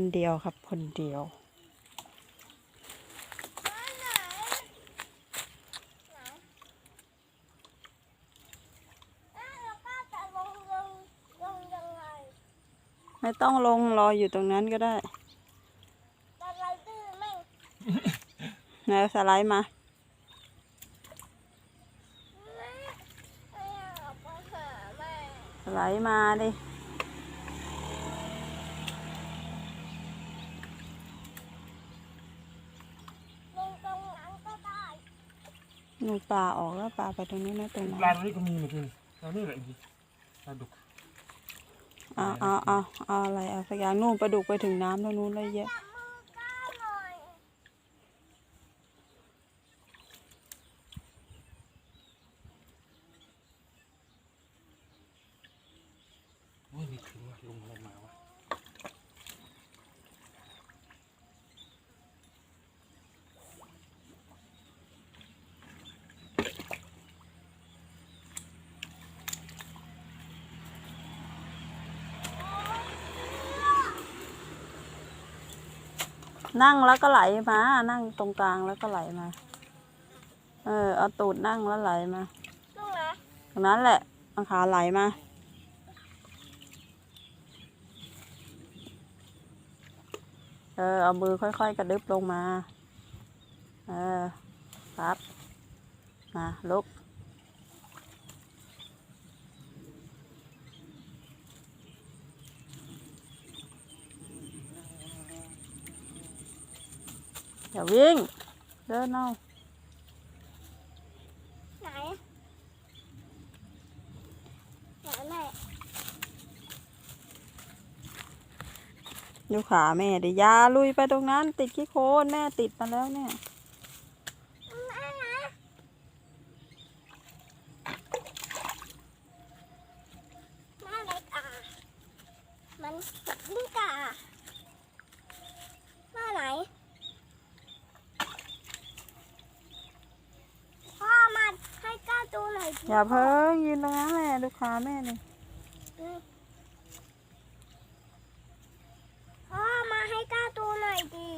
คนเดียวครับ คนเดียว ไม่ต้องลงรออยู่ตรงนั้นก็ได้แต่เราดื้อไม่แล้วสไลด์มาสไลด์มาดิ ลงตรงนั้นก็ได้ ห นูปลาออกแล้วปลาไปตรงนี้นะตรงปนั้นลาตัวนี้ก็มีเหมือนกันเอานี่แหละพี่ปลาดุกเอาเอาเอาเอาอะไรเอาสักอย่างนู่นปลาดุกไปถึงน้ำตรงนู้นเลยเยอะ จับมือก้าวหน่อย โอ้ยนี่ถึงว่าลงอะไรมาวะ นั่งแล้วก็ไหลมา นั่งตรงกลางแล้วก็ไหลมา เออ เอาตูดนั่งแล้วไหลมาตรงไหนตรงนั้นแหละเอาขาไหลมา เออ เอามือค่อยๆ กระดึบลงมา เออ ครับ มาลุก อย่าวิ่ง เดินเอาไหนไหนแม่ดูขาแม่ดิอยาลุยไปตรงนั้น ติดขี้โคลนแม่ติดมาแล้วเนี่ยแม่นะแม่เล็กอะมันยิ่งกาแม่ไหนพ่อมาให้ก้าวดูหน่ อยดิอย่าเพิ่งยืนตรงนั้นแหละดูขาแม่นี่พ่อมาให้ก้าวดูหน่อยดิ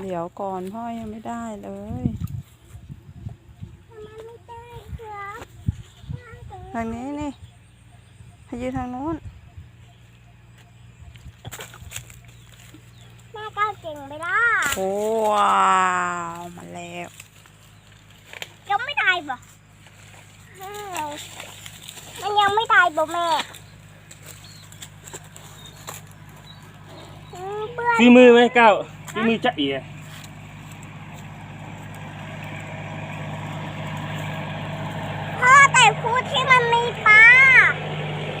เดี๋ยวก่อนพ่อยังไม่ได้เลยทำไมไม่ได้ครับได้แต่ทางนี้นี่ให้ยืนทางนู้นแม่ก้าวเก่งไปละโอ้ว้าวมาแล้ว ยังไม่ตายบ่อ้าว มันยังไม่ตายบ่แม่อืมเบื่อซีมือไหมเก้าซีมือจะเอียพ่อแต่พูดที่มันมีป